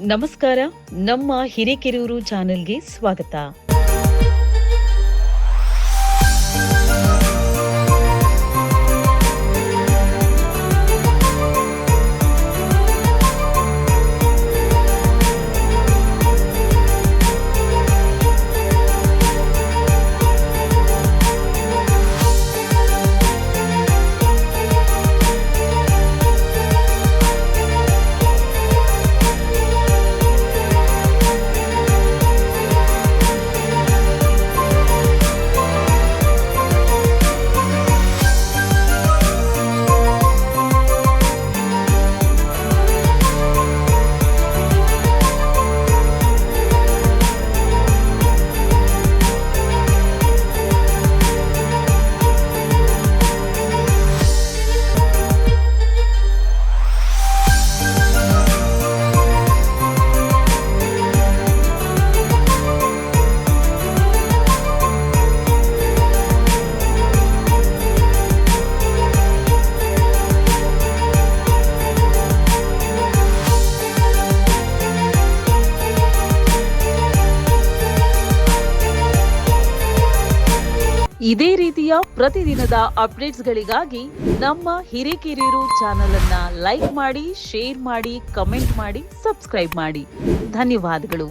ನಮಸ್ಕಾರ. ನಮ್ಮ ಹಿರೇಕೆರೂರು ಚಾನೆಲ್ಗೆ ಸ್ವಾಗತ. ಇದೇ ರೀತಿಯ ಪ್ರತಿದಿನದ ಅಪ್ಡೇಟ್ಸ್ಗಳಿಗಾಗಿ ನಮ್ಮ ಹಿರೇಕೆರೂರು ಚಾನೆಲ್ ಅನ್ನ ಲೈಕ್ ಮಾಡಿ, ಶೇರ್ ಮಾಡಿ, ಕಮೆಂಟ್ ಮಾಡಿ, ಸಬ್ಸ್ಕ್ರೈಬ್ ಮಾಡಿ. ಧನ್ಯವಾದಗಳು.